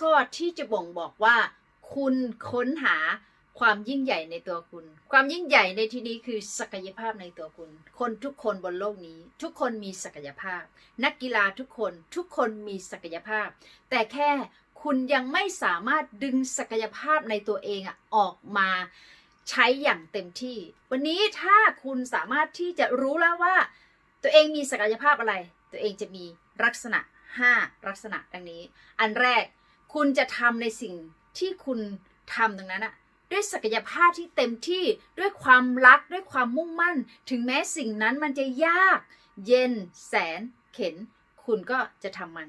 ข้อที่จะบ่งบอกว่า คุณค้นหาความยิ่งใหญ่ในตัวคุณ ความยิ่งใหญ่ในที่นี้คือศักยภาพในตัวคุณ คนทุกคนบนโลกนี้ ทุกคนมีศักยภาพ นักกีฬาทุกคนทุกคนมีศักยภาพ แต่แค่คุณยังไม่สามารถดึงศักยภาพในตัวเองอออกมาใช้อย่างเต็มที่ วันนี้ถ้าคุณสามารถที่จะรู้แล้วว่า ตัวเองมีศักยภาพอะไร ตัวเองจะมีลักษณะ 5 ลักษณะดังนี้ อันแรก คุณจะทำในสิ่งที่คุณทำตรงนั้นอะด้วยศักยภาพที่เต็มที่ด้วยความรักด้วยความมุ่งมั่น ถึงแม้สิ่งนั้นมันจะยาก เย็น แสน เข็น คุณก็จะทำมัน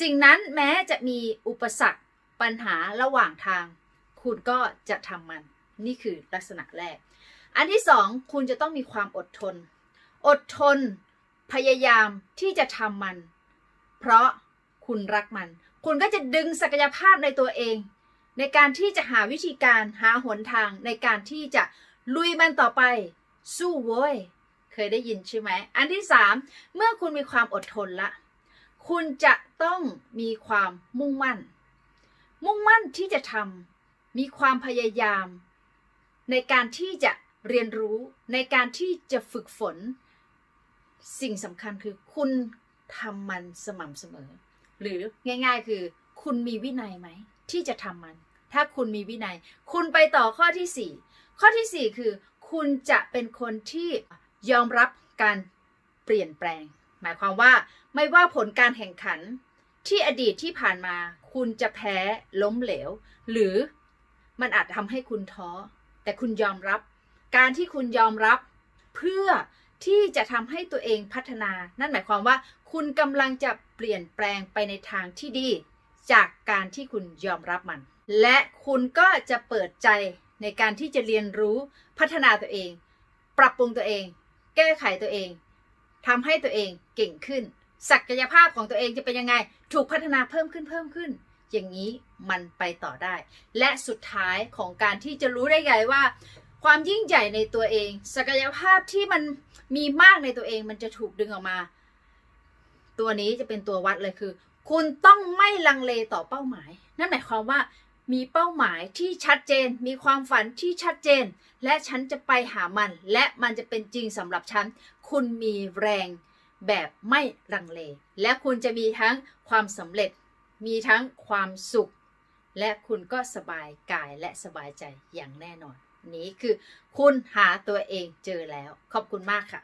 สิ่งนั้นแม้จะมีอุปสรรคปัญหาระหว่างทาง คุณก็จะทำมัน นี่คือลักษณะแรก อันที่สองคุณจะต้องมีความอดทน อดทน พยายามที่จะทำมัน เพราะคุณรักมัน คุณก็จะดึงศักยภาพในตัวเอง ในการที่จะหาวิธีการหาหนทางในการที่จะลุยมันต่อไป สู้เว้ย เคยได้ยินใช่ไหม อันที่สามเมื่อคุณมีความอดทนละ คุณจะต้องมีความมุ่งมั่น มุ่งมั่นที่จะทำมีความพยายาม ในการที่จะเรียนรู้ในการที่จะฝึกฝน สิ่งสำคัญคือคุณทำมันสม่ำเสมอ หรือง่าย ๆ คือ คุณมีวินัยไหม ที่จะทำมัน ถ้าคุณมีวินัย คุณไปต่อข้อที่สี่ข้อที่สี่คือ คุณจะเป็นคนที่ยอมรับการเปลี่ยนแปลง หมายความว่าไม่ว่าผลการแข่งขันที่อดีตที่ผ่านมา คุณจะแพ้ล้มเหลว หรือมันอาจทำให้คุณท้อ แต่คุณยอมรับ การที่คุณยอมรับเพื่อ ที่จะทำให้ตัวเองพัฒนา นั่นหมายความว่า คุณกำลังจะเปลี่ยนแปลงไปในทางที่ดี จากการที่คุณยอมรับมัน และคุณก็จะเปิดใจในการที่จะเรียนรู้พัฒนาตัวเอง ปรับปรุงตัวเอง แก้ไขตัวเองทำให้ตัวเองเก่งขึ้น ศักยภาพของตัวเองจะเป็นยังไง ถูกพัฒนาเพิ่มขึ้นเพิ่มขึ้น อย่างนี้มันไปต่อได้ และสุดท้ายของการที่จะรู้ได้ไงว่า ความยิ่งใหญ่ในตัวเอง ศักยภาพที่มันมีมากในตัวเองมันจะถูกดึงออกมา ตัวนี้จะเป็นตัววัดเลยคือ คุณต้องไม่ลังเลต่อเป้าหมาย นั่นหมายความว่ามีเป้าหมายที่ชัดเจน มีความฝันที่ชัดเจน และฉันจะไปหามัน และมันจะเป็นจริงสำหรับฉัน คุณมีแรงแบบไม่ลังเล และคุณจะมีทั้งความสำเร็จ มีทั้งความสุข และคุณก็สบายกายและสบายใจอย่างแน่นอน นี้คือคุณหาตัวเองเจอแล้ว ขอบคุณมากค่ะ